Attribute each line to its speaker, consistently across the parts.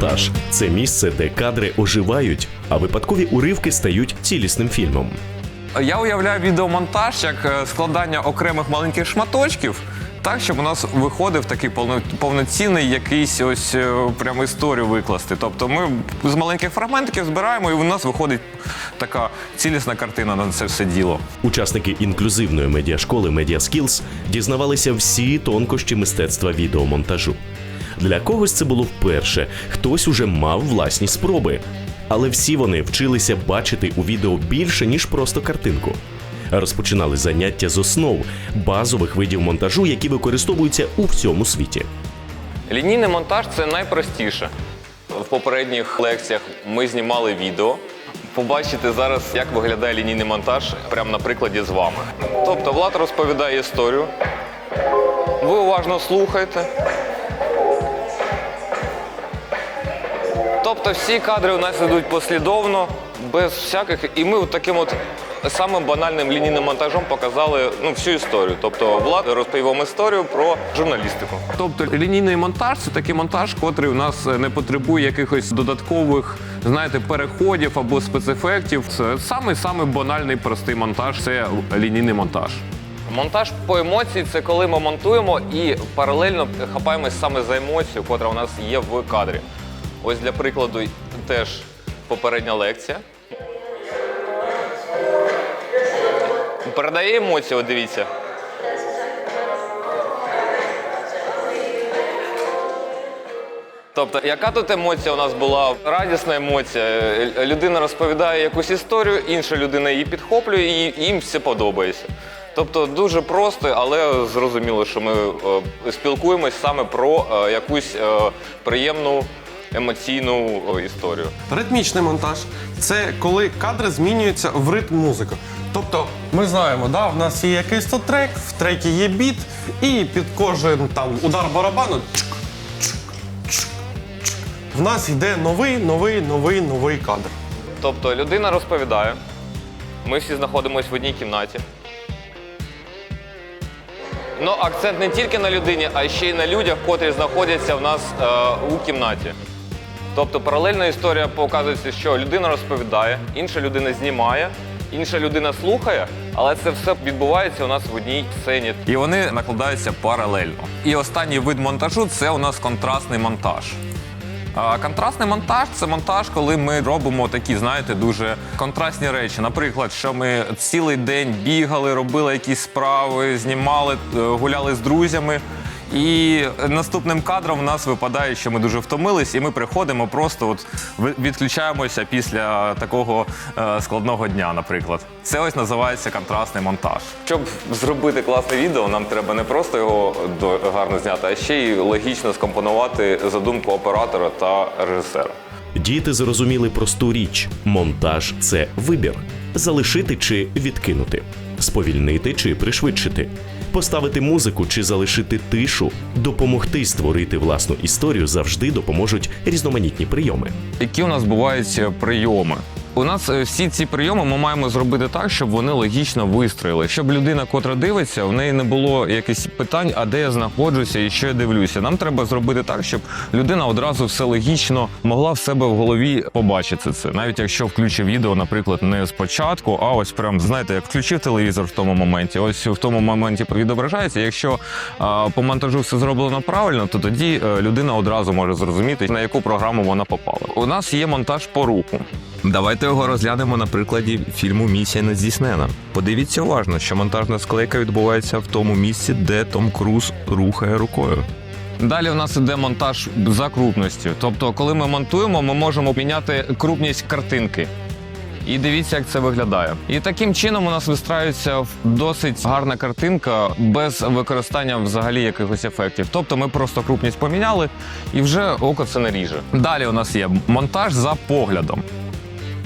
Speaker 1: Монтаж це місце, де кадри оживають, а випадкові уривки стають цілісним фільмом.
Speaker 2: Я уявляю відеомонтаж як е, складання окремих маленьких шматочків. Так, щоб у нас виходив такий повноцінний якийсь ось е, прямо історію викласти. Тобто ми з маленьких фрагментиків збираємо, і у нас виходить така цілісна картина на це все діло.
Speaker 1: Учасники інклюзивної медіашколи MediaSkills дізнавалися всі тонкощі мистецтва відеомонтажу. Для когось це було вперше, хтось уже мав власні спроби. Але всі вони вчилися бачити у відео більше, ніж просто картинку. Розпочинали заняття з основ базових видів монтажу, які використовуються у всьому світі.
Speaker 2: Лінійний монтаж це найпростіше. В попередніх лекціях ми знімали відео. Побачите зараз, як виглядає лінійний монтаж прямо на прикладі з вами. Тобто Влад розповідає історію. Ви уважно слухаєте. Тобто всі кадри у нас йдуть послідовно, без всяких. І ми от таким от самим банальним лінійним монтажом показали ну, всю історію. Тобто Влад розповів вам історію про журналістику. Тобто лінійний монтаж це такий монтаж, котрий у нас не потребує якихось додаткових, знаєте, переходів або спецефектів. Це самий самий банальний простий монтаж це лінійний монтаж. Монтаж по емоції це коли ми монтуємо і паралельно хапаємось саме за емоцію, котра у нас є в кадрі. Ось для прикладу теж попередня лекція. Передає емоцію, от дивіться. Тобто, яка тут емоція у нас була? Радісна емоція. Людина розповідає якусь історію, інша людина її підхоплює, і їм все подобається. Тобто дуже просто, але зрозуміло, що ми е, спілкуємось саме про е, якусь е, приємну емоційну історію.
Speaker 3: Ритмічний монтаж це коли кадри змінюються в ритм музики. Тобто, ми знаємо, да, в нас є якийсь то трек, в трекі є біт, і під кожен там удар барабану чик, чик, чик, чик, в нас йде новий, новий, новий, новий кадр.
Speaker 2: Тобто людина розповідає, ми всі знаходимося в одній кімнаті. Ну, акцент не тільки на людині, а ще й на людях, котрі знаходяться в нас е, у кімнаті. Тобто паралельна історія показується, що людина розповідає, інша людина знімає, інша людина слухає, але це все відбувається у нас в одній сцені. І вони накладаються паралельно. І останній вид монтажу це у нас контрастний монтаж. Контрастний монтаж це монтаж, коли ми робимо такі, знаєте, дуже контрастні речі. Наприклад, що ми цілий день бігали, робили якісь справи, знімали, е, гуляли з друзями. І наступним кадром в нас випадає, що ми дуже втомились, і ми приходимо, просто от відключаємося після такого е, складного дня, наприклад. Це ось називається контрастний монтаж. Щоб зробити класне відео, нам треба не просто його до- гарно зняти, а ще й логічно скомпонувати задумку оператора та режисера.
Speaker 1: Діти зрозуміли просту річ: монтаж це вибір: залишити чи відкинути, сповільнити чи пришвидшити, поставити музику чи залишити тишу, допомогти створити власну історію завжди допоможуть різноманітні прийоми.
Speaker 2: Які у нас бувають е, прийоми? У нас е, всі ці прийоми ми маємо зробити так, щоб вони логічно вистроїли, щоб людина, котра дивиться, в неї не було якихось питань, а де я знаходжуся і що я дивлюся. Нам треба зробити так, щоб людина одразу все логічно могла в себе в голові побачити це. Навіть якщо включив відео, наприклад, не спочатку, а ось прям знаєте, як включив телевізор в тому моменті. Ось в тому моменті відображається. Якщо а, по монтажу все зроблено правильно, то тоді е, людина одразу може зрозуміти, на яку програму вона попала. У нас є монтаж по руху. Давайте його розглянемо на прикладі фільму Місія не здійснена. Подивіться уважно, що монтажна склейка відбувається в тому місці, де Том Круз рухає рукою. Далі в нас іде монтаж за крупністю. Тобто, коли ми монтуємо, ми можемо міняти крупність картинки. І дивіться, як це виглядає. І таким чином у нас вистраюється досить гарна картинка без використання взагалі якихось ефектів. Тобто ми просто крупність поміняли і вже око це не ріже. Далі у нас є монтаж за поглядом.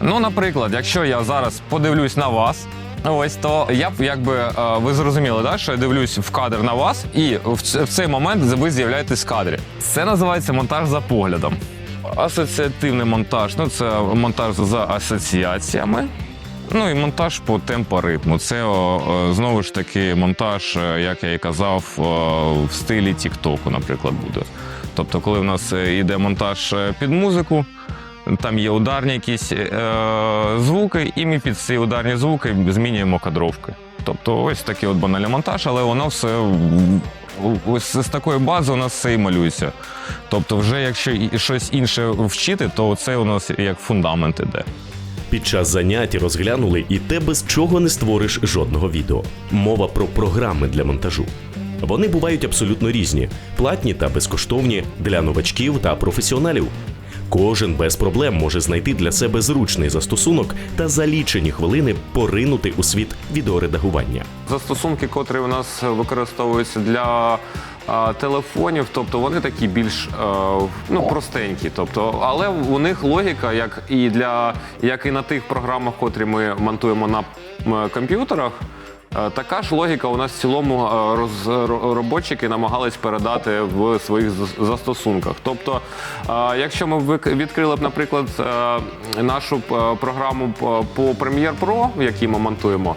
Speaker 2: Ну, наприклад, якщо я зараз подивлюсь на вас. Ось то я б якби е, ви зрозуміли, да, що я дивлюсь в кадр на вас, і в цей момент ви з'являєтесь в кадрі. Це називається монтаж за поглядом. Асоціативний монтаж ну це монтаж за асоціаціями. Ну і монтаж по темпоритму. Це знову ж таки монтаж, е, як я і казав, в стилі Тіктоку, наприклад, буде. Тобто, коли в нас е, йде монтаж під музику, там є ударні якісь е, звуки, і ми під ці ударні звуки змінюємо кадровки. Тобто, ось такий от банальний монтаж, але воно все ось з такої бази у нас все і малюється. Тобто, вже якщо щось інше вчити, то це у нас як фундамент іде.
Speaker 1: Під час занять розглянули і те, без чого не створиш жодного відео. Мова про програми для монтажу. Вони бувають абсолютно різні: платні та безкоштовні для новачків та професіоналів. Кожен без проблем може знайти для себе зручний застосунок та за лічені хвилини поринути у світ відеоредагування.
Speaker 2: Застосунки, котрі у нас використовуються для телефонів, тобто вони такі більш ну, простенькі. Тобто, але у них логіка, як і для як і на тих програмах, котрі ми монтуємо на комп'ютерах. Е, Така ж логіка у нас в цілому е, розробочики намагались передати в своїх зас- застосунках. Тобто, е, якщо ми відкрили б, наприклад, нашу програму по- Premiere Pro, в ми монтуємо,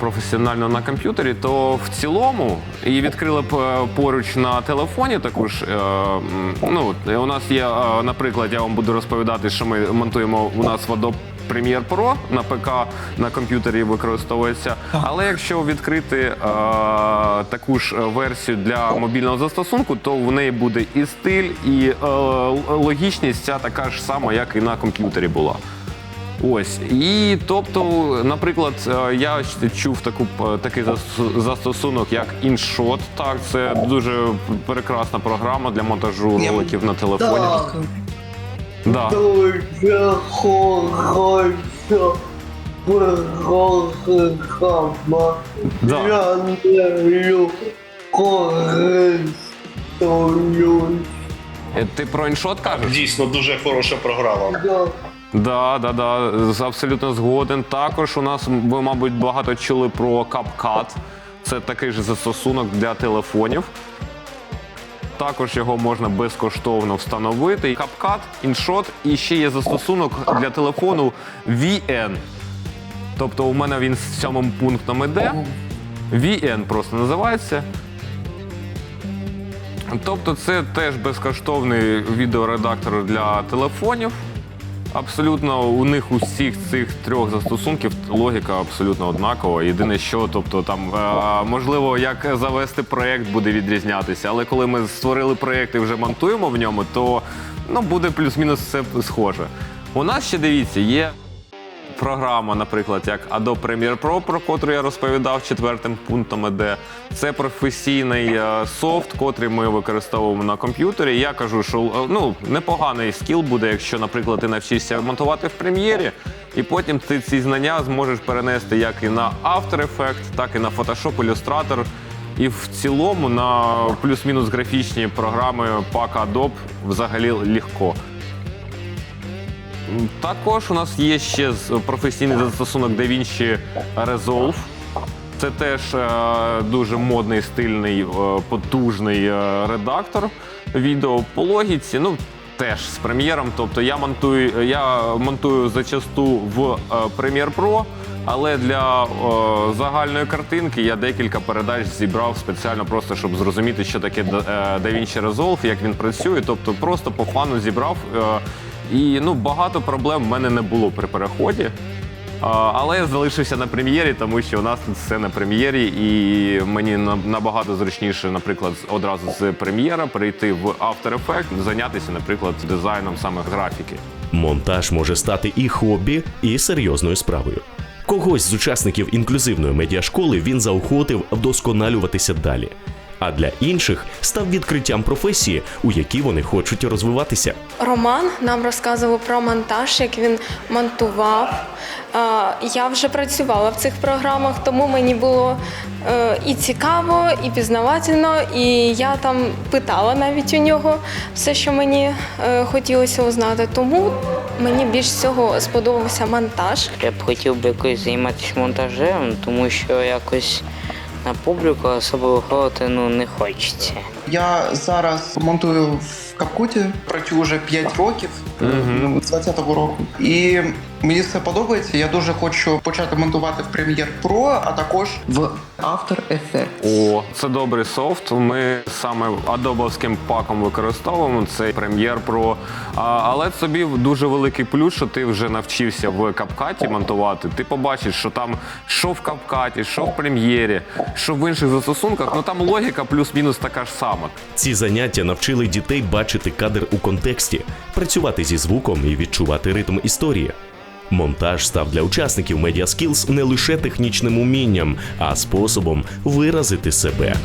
Speaker 2: професіонально на комп'ютері, то в цілому і відкрили б поруч на телефоні також. Ну, у нас є, наприклад, я вам буду розповідати, що ми монтуємо у нас в Adobe Premiere Pro на ПК на комп'ютері використовується. Але якщо відкрити е, таку ж версію для мобільного застосунку, то в неї буде і стиль, і е, логічність ця така ж сама, як і на комп'ютері була. Ось і тобто, наприклад, е, я чув таку такий зас- застосунок, як InShot. Так, це дуже прекрасна програма для монтажу роликів на телефоні. Да. Да.
Speaker 4: Я нею користуюсь.
Speaker 2: Е, Ти про InShot кажеш?
Speaker 5: Дійсно дуже хороша програма.
Speaker 4: Да.
Speaker 2: Да, да, да, з- абсолютно згоден. Також у нас ви, мабуть, багато чули про CapCut. Це такий ж застосунок для телефонів. Також його можна безкоштовно встановити. CapCut, InShot і ще є застосунок для телефону VN. Тобто у мене він з сьомим пунктом іде. VN просто називається. Тобто це теж безкоштовний відеоредактор для телефонів. Абсолютно у них усіх цих трьох застосунків логіка абсолютно однакова. Єдине, що тобто там е, можливо, як завести проект буде відрізнятися, але коли ми створили проект і вже монтуємо в ньому, то ну буде плюс-мінус все схоже. У нас ще дивіться, є програма, наприклад, як Adobe Premiere Pro, про котру я розповідав четвертим пунктом іде. Це професійний е, софт, котрий ми використовуємо на комп'ютері. Я кажу, що е, ну, непоганий скіл буде, якщо, наприклад, ти навчишся монтувати в прем'єрі, і потім ти ці знання зможеш перенести як і на After Effects, так і на Photoshop, Illustrator. І в цілому на плюс-мінус графічні програми пака Adobe взагалі легко. Також у нас є ще професійний застосунок DaVinci Resolve. Це теж е, дуже модний, стильний, е, потужний е, редактор відео по логіці. Ну, теж з прем'єром. Тобто я монтую, я монтую зачасту в е, Premiere Pro, але для е, загальної картинки я декілька передач зібрав спеціально просто, щоб зрозуміти, що таке е, DaVinci Resolve, як він працює. Тобто просто по фану зібрав. е, і ну, багато проблем в мене не було при переході. Але я залишився на прем'єрі, тому що у нас все на прем'єрі, і мені набагато зручніше, наприклад, одразу з прем'єра перейти в After Effects, зайнятися, наприклад, дизайном саме графіки.
Speaker 1: Монтаж може стати і хобі, і серйозною справою. Когось з учасників інклюзивної медіашколи він заохотив вдосконалюватися далі. А для інших став відкриттям професії, у якій вони хочуть розвиватися.
Speaker 6: Роман нам розказував про монтаж, як він монтував. Я вже працювала в цих програмах, тому мені було е, і цікаво, і пізнавательно. І я там питала навіть у нього все, що мені е, хотілося узнати. Тому мені більш всього сподобався монтаж.
Speaker 7: Я б хотів би якось займатися монтажем, тому що якось на публіку особо виходити ну, не хочеться.
Speaker 8: Я зараз монтую в Капкуті, працюю вже 5 років ну, з 20-го року. І мені все подобається. Я дуже хочу почати монтувати в Premiere Pro, а також в After Effects.
Speaker 2: О, це добрий софт. Ми саме адобовським паком використовуємо цей Premiere Pro. А, але собі дуже великий плюс, що ти вже навчився в капкаті монтувати. Ти побачиш, що там що в капкаті, що в прем'єрі, що в інших застосунках. Ну там логіка плюс-мінус така ж сама.
Speaker 1: Ці заняття навчили дітей бачити кадр у контексті, працювати зі звуком і відчувати ритм історії. Монтаж став для учасників Media Skills не лише технічним умінням, а способом виразити себе.